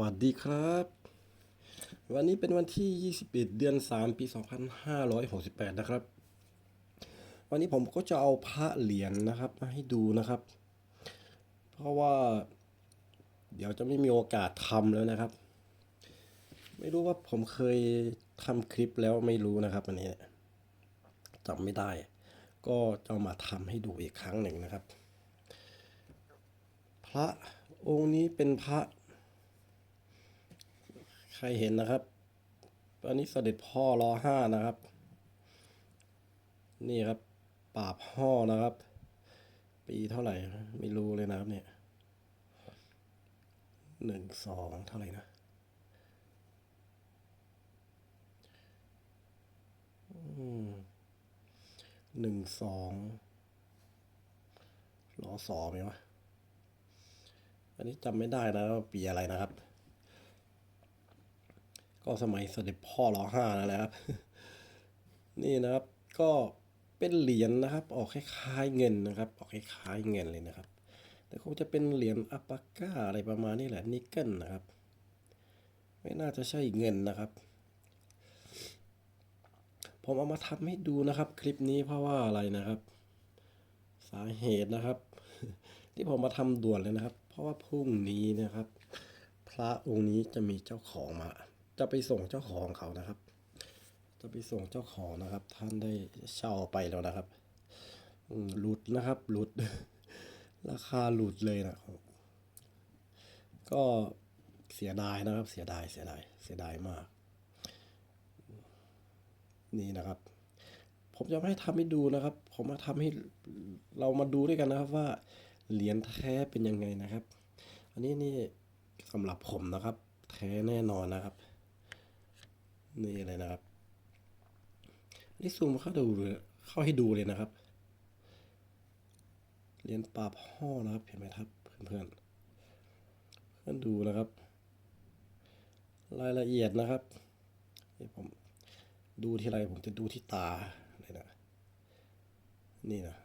วัสดีครับ วันนี้เป็นวันที่ 21 เดือน 3 ปี 2568 นะครับ วันนี้ผมก็จะเอาพระเหรียญนะครับมาให้ดูนะครับ เพราะว่า เดี๋ยวจะไม่มีโอกาสทำแล้วนะครับ ไม่รู้ว่าผมเคยทำคลิปแล้วไม่รู้นะครับอันนี้จำไม่ได้ ก็จะมาทำให้ดูอีกครั้งหนึ่งนะครับ พระองค์นี้เป็นพระ รเห็นนะครับ อันนี้เสด็จพ่อรอห้านะครับ นี่ครับปราบห่อนะครับ ปีเท่าไหร่ไม่รู้เลยนะครับเนี่ยหนึ่งสองเท่าไหร่นะอืมหนึ่งสองรอสอไหมวะ อันนี้จำไม่ได้นะว่าปีอะไรนะครับ ก็สมัยเสด็จพ่อรอห้านั่นแหละครับ นี่นะครับก็เป็นเหรียญนะครับ ออกคล้ายๆเงินนะครับ ออกคล้ายๆเงินเลยนะครับ แต่คงจะเป็นเหรียญอัปปาก้าอะไรประมาณนี้แหละนิกเกิลนะครับ ไม่น่าจะใช่เงินนะครับ ผมเอามาทำให้ดูนะครับ คลิปนี้เพราะว่าอะไรนะครับ สาเหตุนะครับ ที่ผมมาทำด่วนเลยนะครับ เพราะว่าพรุ่งนี้นะครับ พระองค์นี้จะมีเจ้าของมา จะไปส่งเจ้าของเขานะครับ จะไปส่งเจ้าของนะครับ ท่านได้เช่าไปแล้วนะครับหลุดนะครับหลุด ราคาหลุดเลยนะก็เสียดายนะครับ เสียดายเสียดายเสียดายมาก นี่นะครับ ผมจะม่ให้ทำให้ดูนะครับ ผมมาทำให้เรามาดูด้วยกันนะครับว่าเหรียญแท้เป็นยังไงนะครับ อันนี้นี่สำหรับผมนะครับ แท้แน่นอนนะครับ นี่เลยนะครับนี่ซูมเข้าดูเข้าให้ดูเลยนะครับเรียญปราบห่อนะครับเห็นไหมครับเพื่อนๆเพื่อนดูนะครับ รายละเอียดนะครับนี่ผมดูที่ไรผมจะดูที่ตาเลยนะนี่นะ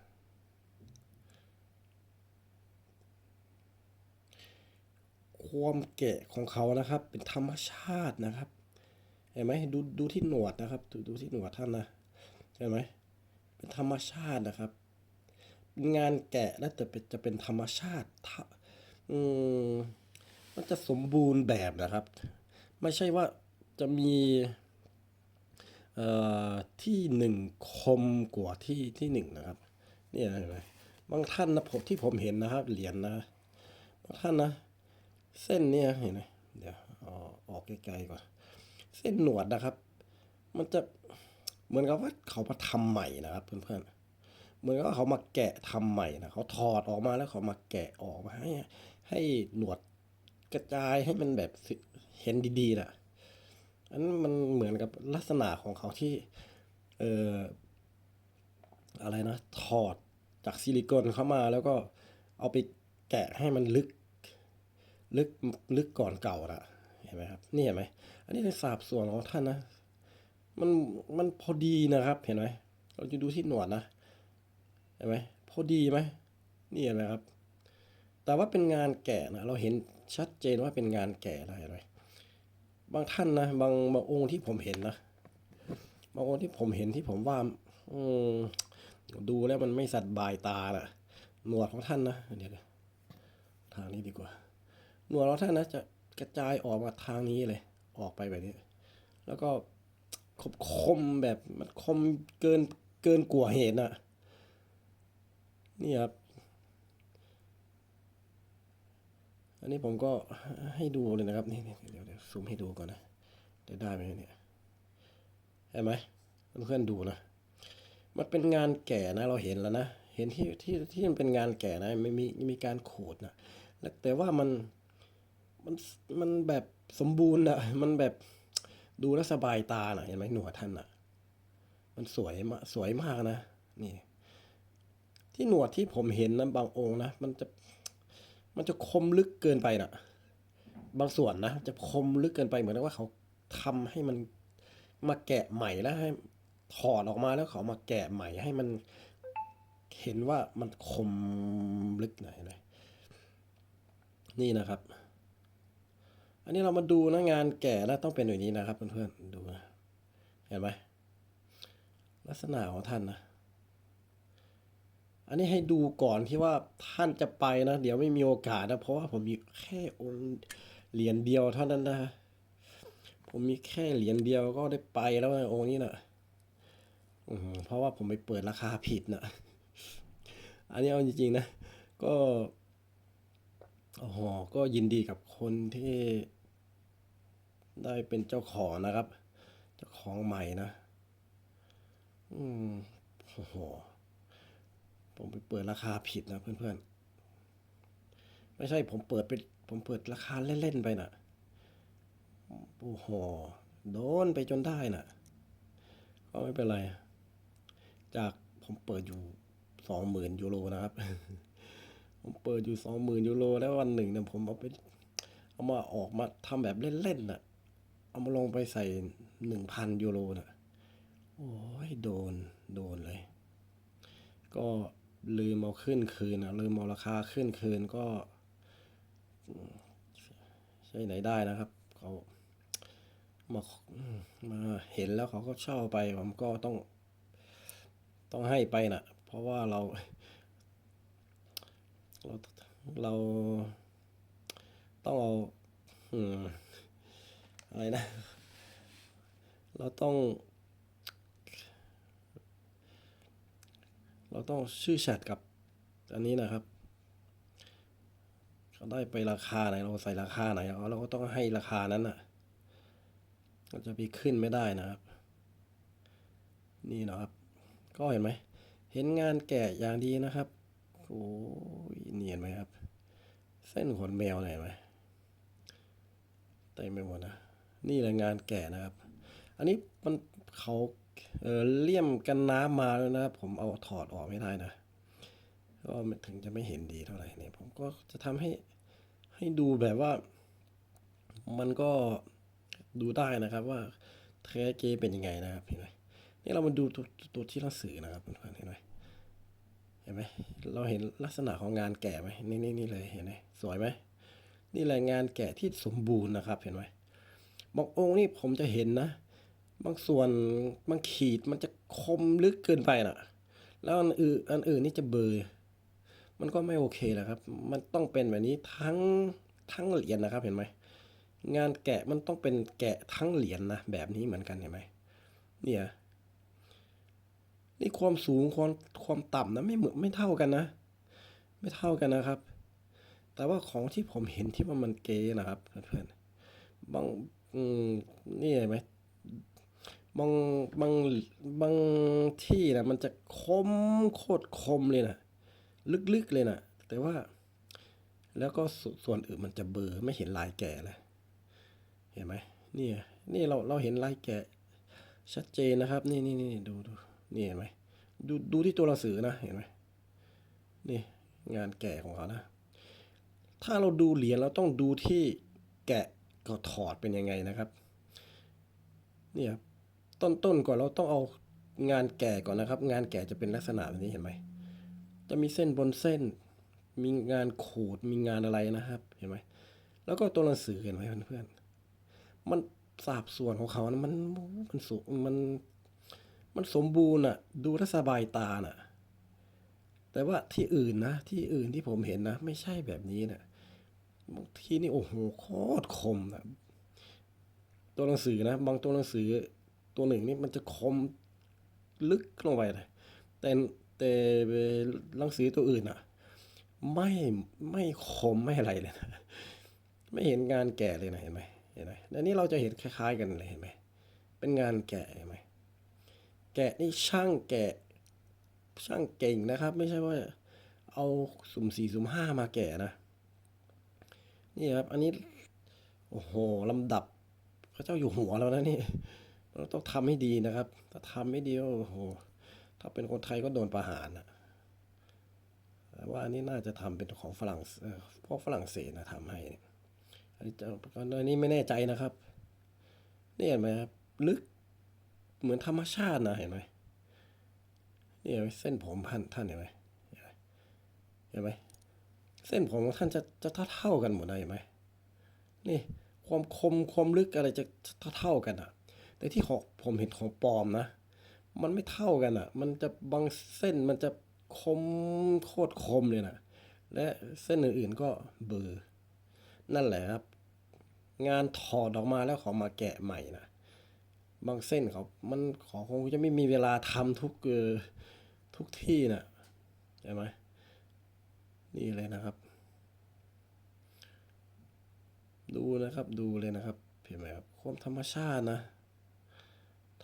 ความแก่ของเขานะครับ เป็นธรรมชาตินะครับ ห็นไหมดูดูที่หนวดนะครับดูดูที่หนวดท่านนะเห็นไหมเป็นธรรมชาตินะครับ งานแกะแล้วแต่เป็นจะเป็นธรรมชาติอืมมันจะสมบูรณ์แบบนะครับ ไม่ใช่ว่าจะมีเอ่อที่หนึ่งคมกว่าที่ที่หนึ่งนะครับนี่เห็นไหมบางท่านนะผมที่ผมเห็นนะครับ เหรียญนะบางท่านนะ เส้นเนี่ยเห็นไหมเดี๋ยวเอออกไกลๆก่อน เส้นหนวดนะครับ มันจะเหมือนกับว่าเขามาทำใหม่นะครับ เพื่อนๆ เหมือนกับว่าเขามาแกะทำใหม่นะเขาถอดออกมาแล้วเขามาแกะออกมาให้ให้หนวดกระจายให้มันแบบเห็นดีๆนะอันนั้นมันเหมือนกับลักษณะของเขาที่ เอ่ออะไรนะถอดจากซิลิโคนเข้ามาแล้วก็เอาไปแกะให้มันลึก ลึกลึกก่อนเก่านะเห็นไหมครับ นี่เห็นไหม อันนี้ในสาบส่วนของท่านนะ มันมันพอดีนะครับเห็นไหมเราจะดูที่หนวดนะเห็นไหมพอดีไหมนี่เห็นไหมครับ แต่ว่าเป็นงานแกะนะเราเห็นชัดเจนว่าเป็นงานแกะนะเห็นไหมบางท่านนะบางบางองค์ที่ผมเห็นนะบางองค์ที่ผมเห็นที่ผมว่า อืมดูแล้วมันไม่สัตบายตาน่ะ หนวดของท่านนะเดี๋ยวทางนี้ดีกว่า หนวดของท่านนะจะกระจายออกมาทางนี้เลย ออกไปแบบนี้ แล้วก็คมคมแบบมันคมเกินเกินกว่าเหตุน่ะ นี่ครับ อันนี้ผมก็ให้ดูเลยนะครับ นี่เดี๋ยวเดี๋ยวซูมให้ดูก่อนนะได้ได้ไหมเนี่ยเห็นไหมเพื่อนๆดูนะมันเป็นงานแก่นะ เราเห็นแล้วนะ เห็นที่ที่ที่มันเป็นงานแก่นะไม่มีมีการขูดนะแต่ว่ามัน มันมันแบบสมบูรณ์นะมันแบบดูแล้วสบายตาหน่ะเห็นไหมหนวดท่านนะมันสวยมากสวยมากนะนี่ ที่หนวดที่ผมเห็นนะบางองค์นะมันจะมันจะคมลึกเกินไปน่ะบางส่วนนะจะคมลึกเกินไปเหมือนว่าเขาทำให้มันมาแกะใหม่แล้วให้ถอดออกมาแล้วเขามาแกะใหม่ให้มันเห็นว่ามันคมลึกหน่อยเลยนี่นะครับ อันนี้เรามาดูนะงานแก่แล้วต้องเป็นอย่างนี้นะครับเพื่อนๆดูนะเห็นไหมลักษณะของท่านนะอันนี้ให้ดูก่อนที่ว่าท่านจะไปนะ เดี๋ยวไม่มีโอกาสนะ เพราะว่าผมมีแค่องค์เหรียญเดียวเท่านั้นนะ ผมมีแค่เหรียญเดียวก็ได้ไปแล้วนะองค์นี้นะอืเพราะว่าผมไปเปิดราคาผิดนะอันนี้เอาจริงๆนะ ก็โอ้โหก็ยินดีกับคนที่ ได้เป็นเจ้าของนะครับ เจ้าของใหม่นะ อืมโอ้โห ผมไปเปิดราคาผิดนะเพื่อนๆ ไม่ใช่ผมเปิดไปผมเปิดราคาเล่นๆไปน่ะ โอ้โห โดนไปจนได้น่ะ ก็ไม่เป็นไร จากผมเปิดอยู่สองหมื่นยูโรนะครับ ผมเปิดอยู่สองหมื่นยูโรแล้ววันหนึ่งเนี่ยผมเอาไปเอามาออกมาทำแบบเล่นๆน่ะ เอามาลงไปใส่หนึ่งพันยูโรน่ะโอ้ยโดนโดนเลย ก็ลืมเอาขึ้นคืนนะลืมเอาราคาขึ้นคืนก็ ใช่ไหนได้นะครับเขามามาเห็นแล้วเขาก็เช่าไปผมก็ต้อง ต้องให้ไปน่ะ เพราะว่าเราเราเราต้องเอาอืม อะไรนะ เราต้อง เราต้องชื่อแชทกับอันนี้นะครับเขาได้ไปราคาไหนเราใส่ราคาไหนเราก็ต้องให้ราคานั้นน่ะเราจะไปขึ้นไม่ได้นะครับ นี่นะครับ ก็เห็นไหม เห็นงานแกะอย่างดีนะครับโอ้ยเนียนไหมครับ เส้นขนแมวไหนอยไหมเต็มไปหมดนะ นี่แหละงานแกะนะครับ อันนี้มันเขาเเลี่ยมกันน้ำมาแล้วนะครับ ผมเอาถอดออกไม่ได้นะก็มันถึงจะไม่เห็นดีเท่าไหร่เนี่ย ผมก็จะทำให้ให้ดูแบบว่า มันก็ดูได้นะครับว่าแท้เกเป็นยังไงนะครับเห็นไหมนี่เรามาดูตัวตัวที่เราสื่อนะครับเพื่อนเห็นไหมเห็นไหมเราเห็นลักษณะของงานแกะไหมนี่นี่นี่เลยเห็นไหมสวยไหมนี่แหละงานแกะที่สมบูรณ์นะครับเห็นไหม บางองค์นี่ผมจะเห็นนะ บางส่วนบางขีดมันจะคมลึกเกินไปน่ะ แล้วอันอื่นอันอื่นนี่จะเบลอมันก็ไม่โอเคแหละครับ มันต้องเป็นแบบนี้ทั้งทั้งเหรียญนะครับเห็นไหมงานแกะมันต้องเป็นแกะทั้งเหรียญนะแบบนี้เหมือนกันเห็นไหมเนี่ยนี่ความสูงความความต่ำนะไม่เหมือนไม่เท่ากันนะ ไม่เท่ากันนะครับ แต่ว่าของที่ผมเห็นที่ว่ามันเกนะครับเพื่อนๆบาง อืมนี่เห็นไหมบางบางบางที่นะมันจะคมโคตรคมเลยนะลึกๆเลยนะแต่ว่า แล้วก็สส่วนอื่นมันจะเบลอไม่เห็นลายแกะเลยเห็นไหมนี่นี่เราเราเห็นลายแกะชัดเจนนะครับ นี่นี่นี่ดูดูนี่เห็นไหมดูดูที่ตัวหนังสือนะเห็นไหมนี่งานแกะของเขานะ ถ้าเราดูเหรียญเราต้องดูที่แกะ ก็ถอดเป็นยังไงนะครับเนี่ยครับต้นต้นก่อนเราต้องเอางานแก่ก่อนนะครับ งานแก่จะเป็นลักษณะแบบนี้เห็นไหมจะมีเส้นบนเส้น มีงานขูดมีงานอะไรนะครับเห็นไหมแล้วก็ตัวหนังสือเห็นไหมเพื่อนๆมันสาบส่วนของเขานะมันมันสุมันมันสมบูรณ์อะดูแลสบายตาน่ะ แต่ว่าที่อื่นนะ ที่อื่นที่ผมเห็นนะ ไม่ใช่แบบนี้นะ บางทีนี่โอ้โหโคตรคมนะตัวหนังสือนะ บางตัวหนังสือตัวหนึ่งนี่มันจะคมลึกลงไปเลยแต่แต่หนังสือตัวอื่นอะไม่ไม่คมไม่อะไรเลยนะไม่เห็นงานแกะเลยนะเห็นไหมเห็นไหมอันนี้เราจะเห็นคล้าย ๆ กันเลยเห็นไหมเป็นงานแกะเห็นไหมแกะนี่ช่างแกะ ช่างเก่งนะครับ ไม่ใช่ว่า เอาสุ่มสี่สุ่มห้ามาแกะนะ นี่ครับ อันนี้ โอ้โหลำดับ พระเจ้าอยู่หัวแล้วนะนี่เราต้องทำให้ดีนะครับ ถ้าทำไม่ดีโอ้โห ถ้าเป็นคนไทยก็โดนประหารนะแต่ว่าอันนี้น่าจะทำเป็นของฝรั่งเอ่อพวกฝรั่งเศสนะทำให้เนี่ยอันนี้จะอันนี้ไม่แน่ใจนะครับนี่เห็นไหมครับลึกเหมือนธรรมชาตินะเห็นไหมนี่เห็นไหมเส้นผมท่านท่านเห็นไหมเห็นไหม เส้นผมของท่านจะจะเท่าเท่ากันหมดเลยไหมนี่ความคมความลึกอะไรจะเท่าๆกันอะแต่ที่ของผมเห็นของปลอมนะ มันไม่เท่ากันอะมันจะบางเส้นมันจะคมโคตรคมเลยนะและเส้นอื่นๆก็เบอร์นั่นแหละครับ งานถอดออกมาแล้วขามาแกะใหม่นะบางเส้นเขามันขอคงจะไม่มีเวลาทำทุกเออทุกที่นะใช่ไหม นี่เลยนะครับ ดูนะครับดูเลยนะครับเห็นไหมครับความธรรมชาตินะ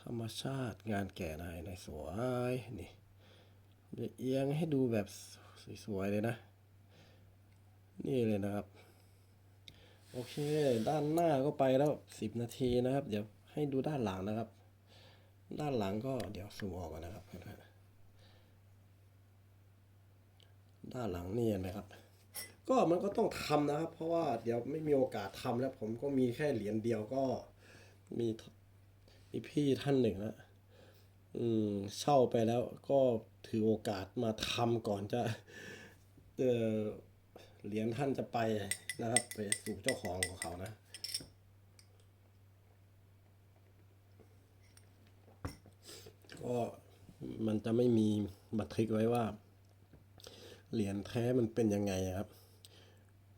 ธรรมชาติงานแก่นายในสวยนี่จะเอียงให้ดูแบบสวยๆเลยนะ นี่เลยนะครับ โอเค ด้านหน้าก็ไปแล้วสิบนาทีนะครับ เดี๋ยวให้ดูด้านหลังนะครับ ด้านหลังก็เดี๋ยวซูมออกก่อนนะครับ ด้านหลังนี่นไหมครับ ก็มันก็ต้องทำนะครับ เพราะว่าเดี๋ยวไม่มีโอกาสทำแล้ว ผมก็มีแค่เหรียญเดียวก็มีมีพี่ท่านหนึ่งนะอืมเช่าไปแล้วก็ถือโอกาสมาทำก่อนจะเออเหรียญท่านจะไปนะครับ ไปสู่เจ้าของของเขานะก็มันจะไม่มีบันทึกไว้ว่า เหรียญแท้มันเป็นยังไงครับ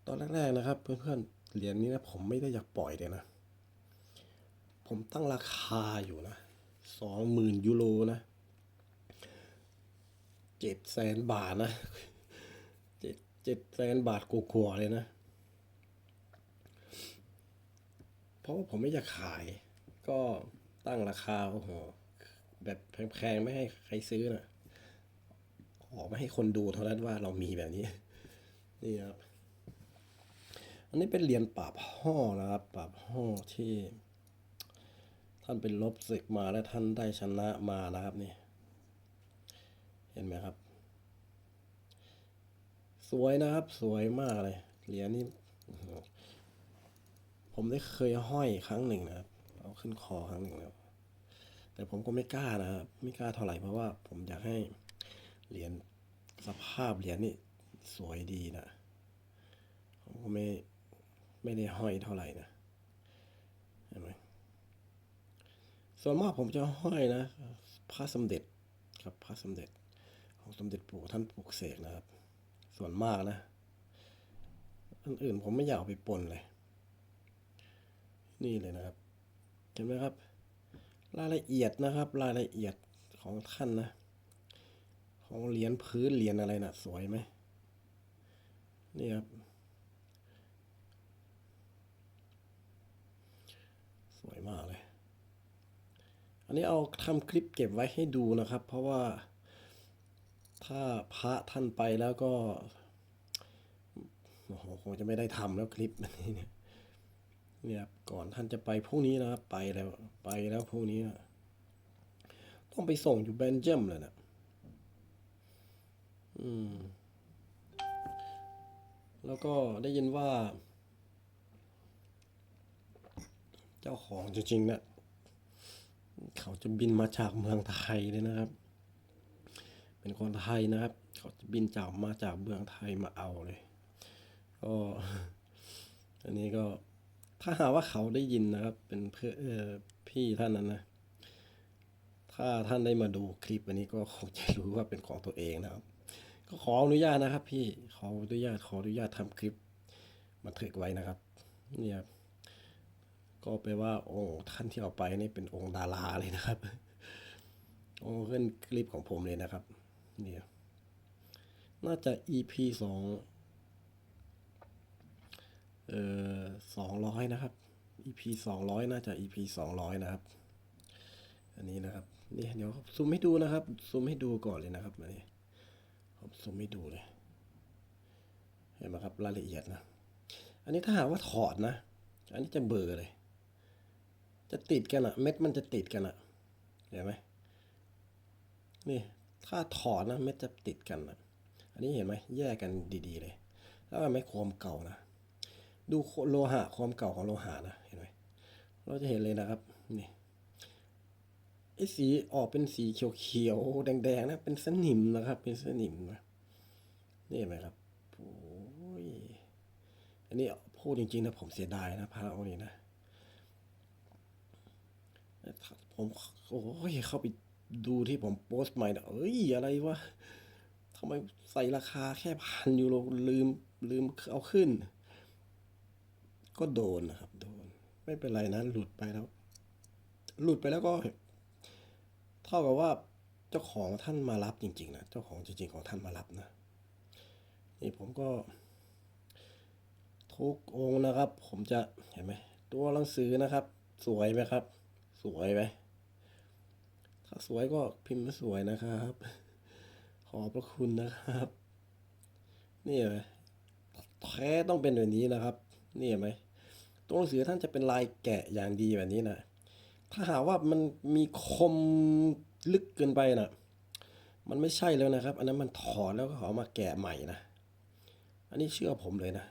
ตอนแรกๆนะครับ เพื่อนๆเหรียญนี้นะผมไม่ได้อยากปล่อยเลยนะ ผมตั้งราคาอยู่นะสองหมื่นยูโรนะเจ็ดแสนบาทนะเจ็ดเจ็ดแสนบาทกว่าๆเลยนะ เพราะว่าผมไม่อยากขาย ก็ตั้งราคาโอ้โหแบบแพงๆ ไม่ให้ใครซื้อนะ ออกมาให้คนดูเท่านั้นว่าเรามีแบบนี้ นี่ครับ อันนี้เป็นเหรียญปราบห่อนะครับ ปราบห่อที่ ท่านเป็นลบศึกมาและท่านได้ชนะมานะครับนี่ เห็นไหมครับ สวยนะครับ สวยมากเลย เหรียญนี้ผมได้เคยห้อยครั้งหนึ่งนะครับ เอาขึ้นคอครั้งหนึ่งแล้ว แต่ผมก็ไม่กล้านะครับ ไม่กล้าเท่าไหร่เพราะว่าผมอยากให้ เหรียญสภาพเหรียญนี่สวยดีนะผมก็ไม่ไม่ได้ห้อยเท่าไหร่นะเห็นไหมส่วนมากผมจะห้อยนะพระสมเด็จครับพระสมเด็จของสมเด็จปู่ท่านปลูกเสกนะครับ ส่วนมากนะอันอื่นผมไม่อยากไปปนเลย นี่เลยนะครับเห็นไหมครับ รายละเอียดนะครับ รายละเอียดของท่านนะ ของเหรียญพื้นเหรียญอะไรนะ่ะ สวยไหมนี่ครับ สวยมากเลย อันนี้เอาทำคลิปเก็บไว้ให้ดูนะครับ เพราะว่าถ้าพระท่านไปแล้วก็โอ้โหคงจะไม่ได้ทำแล้วคลิปอันนี้เนี่ยเนี่ยครับก่อนท่านจะไปพรุ่งนี้นะครับ ไปแล้วไปแล้วพรุ่งนี้นะต้องไปส่งอยู่เบนเจยมเลยนะ อืม แล้วก็ได้ยินว่า เจ้าของจริงๆเนี่ยเขาจะบินมาจากเมืองไทยเลยนะครับ เป็นคนไทยนะครับ เขาจะบินจากมาจากเมืองไทยมาเอาเลย ก็อันนี้ก็ถ้าหาว่าเขาได้ยินนะครับ เป็นเพื่อเออพี่ท่านนั้นนะ ถ้าท่านได้มาดูคลิปอันนี้ก็คงจะรู้ว่าเป็นของตัวเองนะครับ ก็ขออนุญาตนะครับ พี่ขออนุญาตขออนุญาตทำคลิปบันทึกไว้นะครับ เนี่ยครับก็แปลว่าองค์ท่านที่เอาไปนี่เป็นองค์ดาราเลยนะครับองค์ขึ้นคลิปของผมเลยนะครับ เนี่ยน่าจะ EP สองเอ่อสองร้อยนะครับ EP สองร้อยน่าจะ EP สองร้อยนะครับ อันนี้นะครับนี่เดี๋ยวซูมให้ดูนะครับซูมให้ดูก่อนเลยนะครับอันนี้ ซูมให้ดูเลยเห็นไหมครับรายละเอียดนะ อันนี้ถ้าหากว่าถอดนะ อันนี้จะเบอร์เลย จะติดกันอะเม็ดมันจะติดกันอะเห็นไหมนี่ถ้าถอดนะเม็ดจะติดกันอะอันนี้เห็นไหมแยกกันดีๆเลยแล้วก็ไม่ความเก่านะดูโลหะความเก่าของโลหะนะเห็นไหมเราจะเห็นเลยนะครับนี่ไอ้สีออกเป็นสีเขียวๆแดงๆนะเป็นสนิมนะครับ เป็นสนิมนะ นี่ไหมครับโอ้ยเห็นนี้พูดจริงๆนะผมเสียดายนะพาระอนี้นะ ผมโอ้ยเข้าไปดูที่ผมโพสต์ใหม่นะเอ้ยอะไรวะทำไมใส่ราคาแค่พันยูโรลืมลืมเอาขึ้น ก็โดนนะครับ โดน ไม่เป็นไรนะ หลุดไปแล้ว หลุดไปแล้วก็ เท่ากับว่าเจ้าของท่านมารับจริง ๆ นะ เจ้าของจริง ๆ ของท่านมารับนะ นี่ผมก็ ทุกองนะครับ ผมจะเห็นไหมตัวหนังสือนะครับ สวยไหมครับ สวยไหมถ้าสวยก็พิมพ์มาสวยนะครับ ขอบพระคุณนะครับ นี่เห็นไหมแท้ต้องเป็นแบบนี้นะครับ นี่เห็นไหมตัวหนังสือท่านจะเป็นลายแกะอย่างดีแบบนี้นะถ้าหากว่ามันมีคมลึกเกินไปนะมันไม่ใช่แล้วนะครับ อันนั้นมันถอดแล้วก็เอมาแกะใหม่นะ อันนี้เชื่อผมเลยนะ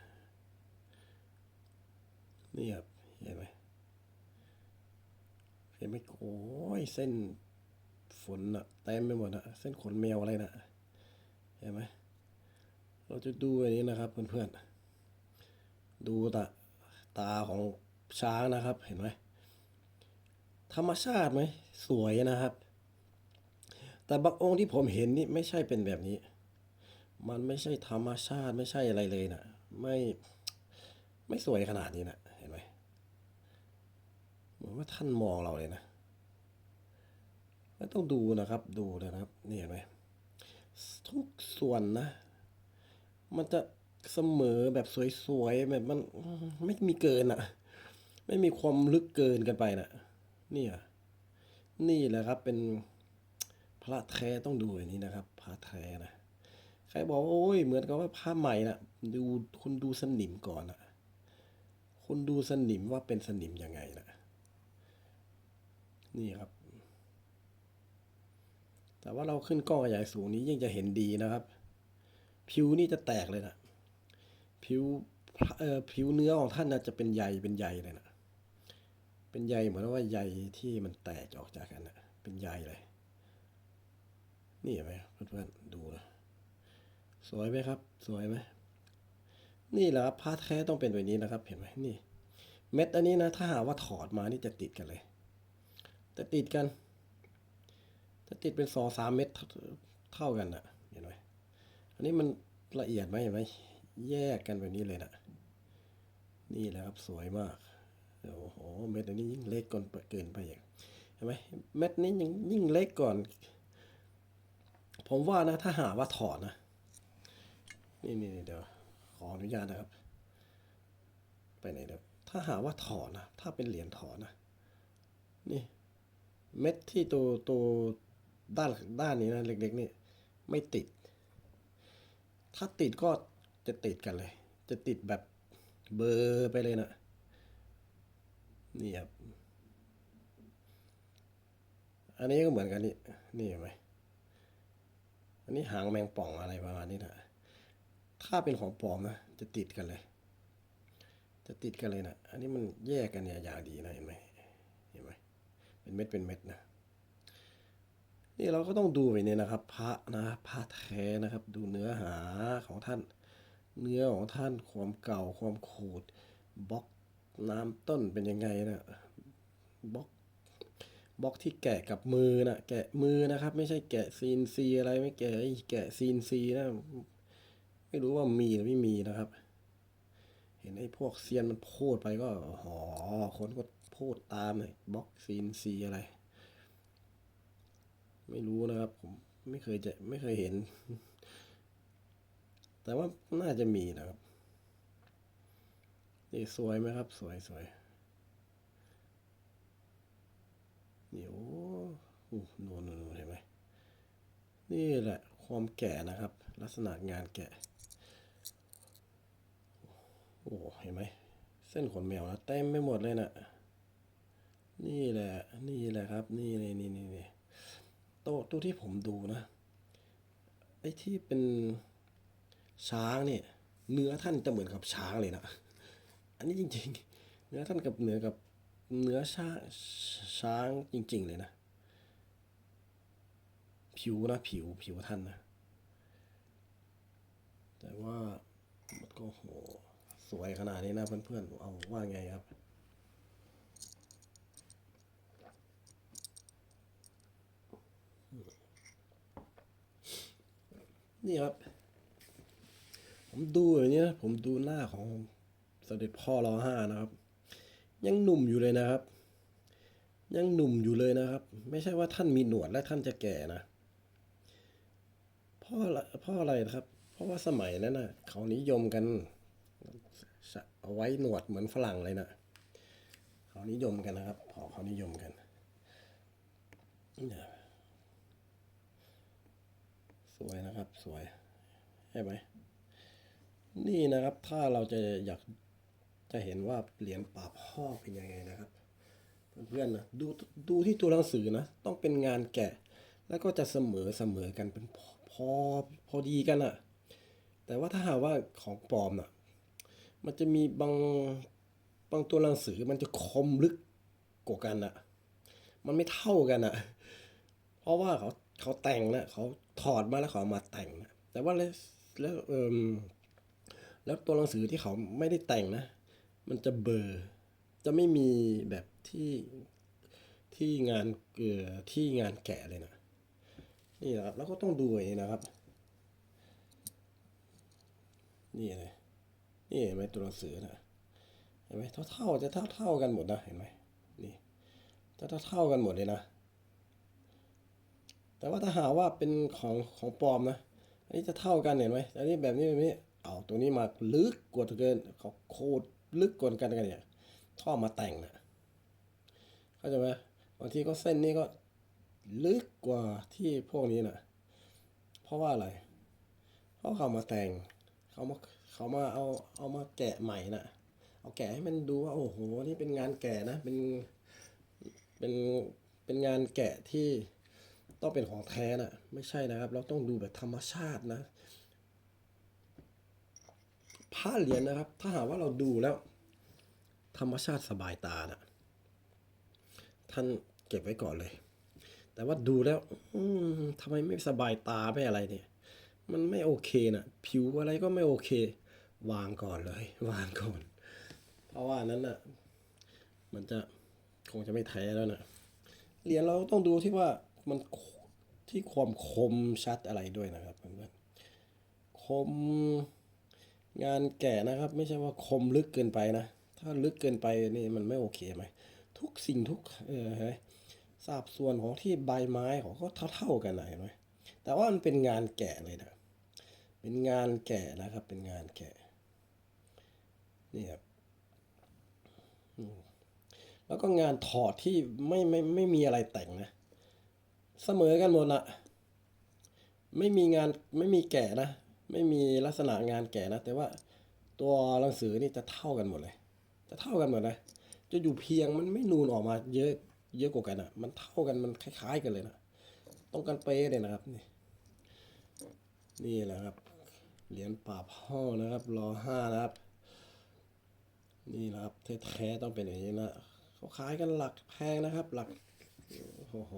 นี่ครับเห็นไหมเห็นไหมโอ้ยเส้นฝนอะเต็มไปหมดอะเส้นขนแมวอะไรนะเห็นไหมเราจะดูอันนี้นะครับ เพื่อนๆ ดูตาตาของช้างนะครับ เห็นไหมธรรมชาติไหมสวยนะครับ แต่บางองค์ที่ผมเห็นนี่ไม่ใช่เป็นแบบนี้ มันไม่ใช่ธรรมชาติไม่ใช่อะไรเลยนะไม่ไม่สวยขนาดนี้นะเห็นไหมเหมือนว่าท่านมองเราเลยนะไม่ต้องดูนะครับ ดูเลยนะครับนี่เห็นไหมทุกส่วนนะ มันจะเสมอแบบสวยๆแบบมันไม่มีเกินอะไม่มีความลึกเกินกันไปนะนี่อะนี่แหละครับเป็นพระแท้ต้องดูอย่างนี้นะครับพระแท้นะ ครบอกว่าโอ้ยเหมือนกับว่าผ้าใหม่นะดูคุณดูสนิมก่อนนะคุณดูสนิมว่าเป็นสนิมยังไงนะนี่ครับ แต่ว่าเราขึ้นกล้องขยายสูงนี้ยิ่งจะเห็นดีนะครับ ผิวนี่จะแตกเลยนะผิวเอ่อผิวเนื้อของท่านนะจะเป็นใยเป็นใยเลยนะเป็นใยเหมือนว่าใยที่มันแตกออกจากกันนะเป็นใยเลย นี่เห็นไหมเพื่อนๆดูนะ สวยไหมครับ สวยไหมนี่แหละครับผ้าแท้ต้องเป็นแบบนี้นะครับ เห็นไหมนี่ เม็ดอันนี้นะ ถ้าหาว่าถอดมานี่จะติดกันเลย จะติดกันจะติดเป็นสองสามเม็ดเท่ากันนะเห็นไหมอันนี้มันละเอียดไหมเห็นไหมแยกกันแบบนี้เลยนะนี่แหละครับสวยมากโอ้โหเม็ดอันนี้ยิ่งเล็กเกินเกินไปอีกเห็นไหมเม็ดนี้ยิ่งยิ่งเล็กก่อน ผมว่านะ ถ้าหาว่าถอดนะ นี่นี่เดี๋ยวขออนุญาตนะครับ ไปไหนเดี๋ยวถ้าหาว่าถอนนะถ้าเป็นเหรียญถอนนะนี่เม็ดที่ตัวตัวด้านด้านนี้นะเล็กๆนี่ไม่ติด ถ้าติดก็จะติดกันเลย จะติดแบบเบอร์ไปเลยนะนี่ครับอันนี้ก็เหมือนกันนี่นี่เห็นไหมอันนี้หางแมงป่องอะไรประมาณนี้นะ ถ้าเป็นของปลอมนะจะติดกันเลย จะติดกันเลยนะอันนี้มันแยกกันเนี่ยอย่างดีนะเห็นไหมเห็นไหมเป็นเม็ดเป็นเม็ดนะนี่เราก็ต้องดูไปเนี่ยนะครับ พระนะพระแท้นะครับ ดูเนื้อหาของท่าน เนื้อของท่านความเก่าความขูดบล็อกน้ำต้นเป็นยังไงนะบล็อกบล็อกที่แกะกับมือนะแกะมือนะครับ ไม่ใช่แกะซีนซีอะไรไม่แกะแกะซีนซีนะ ไม่รู้ว่ามีหรือไม่มีนะครับ เห็นไอ้พวกเซียนมันพูดไปก็หอคนก็พูดตามเลยบล็อกซีนซีอะไร ไม่รู้นะครับ ผมไม่เคยจะไม่เคยเห็น แต่ว่าน่าจะมีนะครับนี่สวยไหมครับ สวยสวยนี่โอ้โหโน่นโน่นเห็นไหมนี่แหละความแก่นะครับ ลักษณะงานแกะ โอ้เห็นไหมเส้นขนแมวนะเต็มไปหมดเลยนะนี่แหละ นี่แหละครับ นี่นี่นี่นี่นี่โต๊ะตัวที่ผมดูนะไอ้ที่เป็นช้างเนี่ย เนื้อท่านจะเหมือนกับช้างเลยนะอันนี้จริง ๆ เนื้อท่านกับเนื้อกับเนื้อช้างช้างจริง ๆ เลยนะ ผิวนะผิวผิวท่านนะ แต่ว่ามันก็โห วยขนาดนี้นะเพื่อนๆเอาว่าไงครับ นี่ครับ ผมดูอย่างนี้นะผมดูหน้าของเสด็จพ่อรอห้านะครับ ยังหนุ่มอยู่เลยนะครับ ยังหนุ่มอยู่เลยนะครับ ไม่ใช่ว่าท่านมีหนวดและท่านจะแก่นะพราะอะพราะอะไรนะครับ เพราะว่าสมัยนั้นนะเขานิยมกัน เอาไว้หนวดเหมือนฝรั่งเลยนะเขานิยมกันนะครับพอเขานิยมกันนี่สวยนะครับสวยใช่ไหมนี่นะครับถ้าเราจะอยากจะเห็นว่าเหรียญป่าพ่อเป็นยังไงนะครับ เพื่อนๆนะดูดูที่ตัวหนังสือนะ ต้องเป็นงานแกะ แล้วก็จะเสมอเสมอกันเป็นพอพอพอดีกันอะแต่ว่าถ้าหากว่าของปลอมน่ะ มันจะมีบางบางตัวหนังสือมันจะคมลึกกว่ากันอะมันไม่เท่ากันอะเพราะว่าเขาเขาแต่งนะเขาถอดมาแล้วเขามาแต่งนะแต่ว่าแล้วแล้วเออแล้วตัวหนังสือที่เขาไม่ได้แต่งนะ มันจะเบอร์ จะไม่มีแบบที่ที่งานเอ่อที่งานแกะเลยนะนี่นะครับแล้วก็ต้องดูอย่างนี้นะครับ นี่เลย นี่เห็นไหมตัวหนังสือนะเห็นไหมเท่าเท่าๆจะเท่าเท่าๆกันหมดนะเห็นไหมนี่จะเท่าเท่าๆกันหมดเลยนะ แต่ว่าถ้าหาว่าเป็นของของปลอมนะอันนี้จะเท่ากันเห็นไหมอันนี้แบบนี้แบบนี้เอาตัวนี้มาลึกกว่าเกินเขาโคตรลึกกว่ากันกันเนี่ยท่อมาแต่งนะเข้าใจไหมบางทีก็เส้นนี้ก็ลึกกว่าที่พวกนี้นะเพราะว่าอะไร เพราะเขามาแต่งเขามา เขามาเอาเอามาแกะใหม่นะเอาแกะให้มันดูว่าโอ้โหนี่เป็นงานแกะนะเป็นเป็นเป็นงานแกะที่ต้องเป็นของแท้นะไม่ใช่นะครับ เราต้องดูแบบธรรมชาตินะผ้าเหรียญนะครับ ถ้าหากว่าเราดูแล้ว ธรรมชาติสบายตานะท่านเก็บไว้ก่อนเลย แต่ว่าดูแล้ว อืมทำไมไม่สบายตาไม่อะไรเนี่ย มันไม่โอเคนะผิวอะไรก็ไม่โอเค วางก่อนเลย วางก่อน เพราะว่านั้นน่ะ มันจะคงจะไม่แท้แล้วนะเหรียญเราต้องดูที่ว่ามันที่ความคมชัดอะไรด้วยนะครับเพื่อนๆคมงานแก่นะครับ ไม่ใช่ว่าคมลึกเกินไปนะ ถ้าลึกเกินไปนี่มันไม่โอเคไหมทุกสิ่งทุกเออฮ้ยสาบส่วนของที่ใบไม้ของก็เท่าๆกันนะเห็นไหมแต่ว่ามันเป็นงานแกะเลยนะ เป็นงานแกะนะครับ เป็นงานแกะ นี่ครับแล้วก็งานถอดที่ไม่ไม่ไม่มีอะไรแต่งนะ เสมอกันหมดละไม่มีงานไม่มีแกะนะ ไม่มีลักษณะงานแกะนะ แต่ว่าตัวหนังสือนี่จะเท่ากันหมดเลย จะเท่ากันหมดนะจะอยู่เพียงมันไม่นูนออกมาเยอะเยอะกว่ากันอะมันเท่ากันมันคล้าย ๆ กันเลยนะต้องกันเป๊ะเลยนะครับนี่นี่แหละครับเหรียญป่าพ่อนะครับรอห้านะครับ นี่นะครับแท้ๆต้องเป็นอย่างนี้นะเขาขายกันหลักแพงนะครับ หลักโอ้โห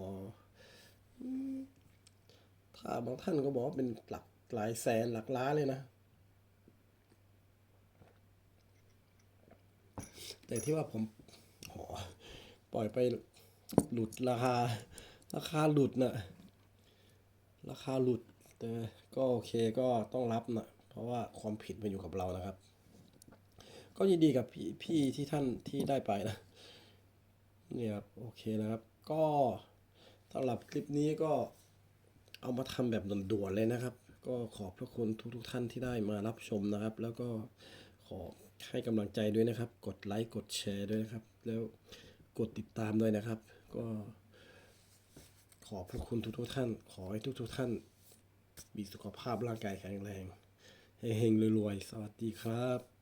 ถ้าบางท่านก็บอกว่าเป็นหลักหลายแสนหลักล้านเลยนะ แต่ที่ว่าผมโหปล่อยไปหลุดราคา ราคาหลุดน่ะราคาหลุดแต่ก็โอเคก็ต้องรับนะเพราะว่าความผิดมันอยู่กับเรานะครับ ก็ยินดีกับพี่พี่ที่ท่านที่ได้ไปนะเนี่ยครับโอเคนะครับ ก็สำหรับคลิปนี้ก็เอามาทำแบบด่วนๆเลยนะครับ ก็ขอบพระคุณทุกๆท่านที่ได้มารับชมนะครับ แล้วก็ขอให้กำลังใจด้วยนะครับ กดไลค์กดแชร์ด้วยนะครับ แล้วกดติดตามด้วยนะครับ ก็ขอบพระคุณทุกๆท่าน ขอให้ทุกๆท่าน มีสุขภาพร่างกายแข็งแรงเฮงๆรวยๆ สวัสดีครับ